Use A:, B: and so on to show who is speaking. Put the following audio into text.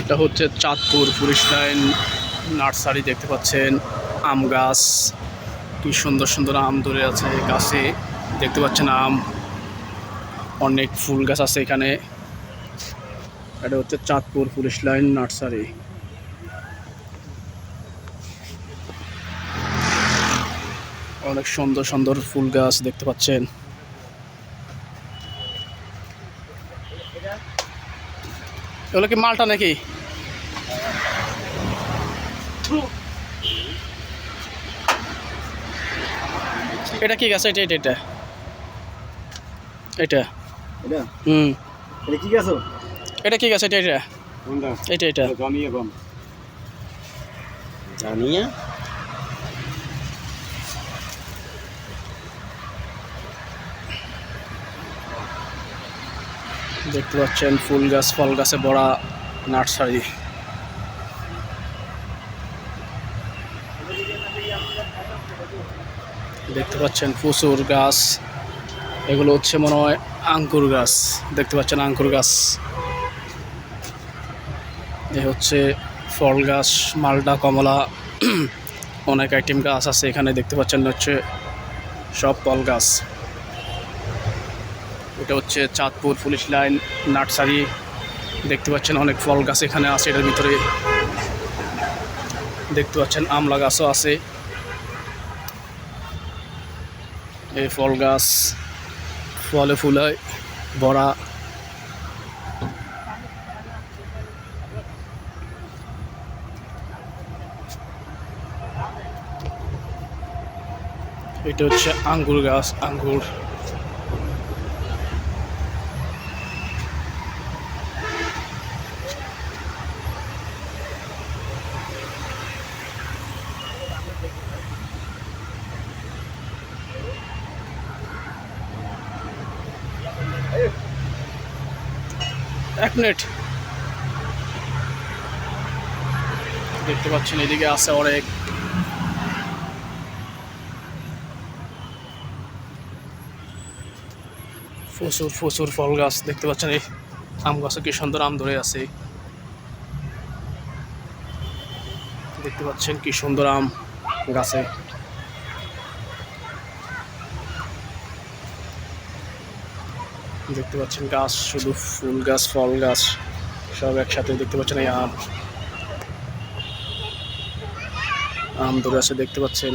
A: এটা হচ্ছে Chandpur police line nursery, দেখতে পাচ্ছেন। আম গাছ, কি সুন্দর সুন্দর আম ধরে আছে গাছে। দেখতে পাচ্ছেন আম, অনেক ফুল গাছ আছে এখানে। এটা হচ্ছে চাঁদপুর পুলিশ লাইন নার্সারি। অনেক সুন্দর সুন্দর ফুল গাছ দেখতে পাচ্ছেন। এগুলো কি মালটা নাকি? এটা কি গাছ? এটা এটা এটা। এটা।
B: এটা?
A: হুম।
B: এটা কি গেছো?
A: এটা কি গাছ? এটা এটা। এটা এটা।
B: জানিয়ে
A: দেখতে পাচ্ছেন ফুল গাছ, ফল গাছে ভরা নার্সারি। দেখতে পাচ্ছেন প্রচুর গাছ। এগুলো হচ্ছে মনে হয় আঙ্কুর গাছ। দেখতে পাচ্ছেন আঙ্কুর গাছ। এ হচ্ছে ফল গাছ মালটা কমলা, অনেক আইটেম গাছ আছে এখানে। দেখতে পাচ্ছেন হচ্ছে সব ফল গাছ। এটা হচ্ছে চাঁদপুর পুলিশ লাইন, নার্সারি। দেখতে পাচ্ছেন অনেক ফল গাছ এখানে আছে, এটার ভিতরে দেখতে পাচ্ছেন আমলা গাছও আছে। এই ফল গাছ ফলে ফুলে ভরা এটা হচ্ছে আঙ্গুর গাছ, আঙ্গুর। এক মিনিট। দেখতে পাচ্ছেন, এদিকে আছে অনেক। প্রচুর প্রচুর ফল গাছ, দেখতে পাচ্ছেন এই আম গাছে কি সুন্দর আম ধরে আছে। দেখতে পাচ্ছেন কি সুন্দর আম গাছে। দেখতে পাচ্ছেন গাছ, শুধু ফুল গাছ, ফল গাছ, সব একসাথে দেখতে পাচ্ছেন এই আম। আম ধরে আছে, দেখতে পাচ্ছেন।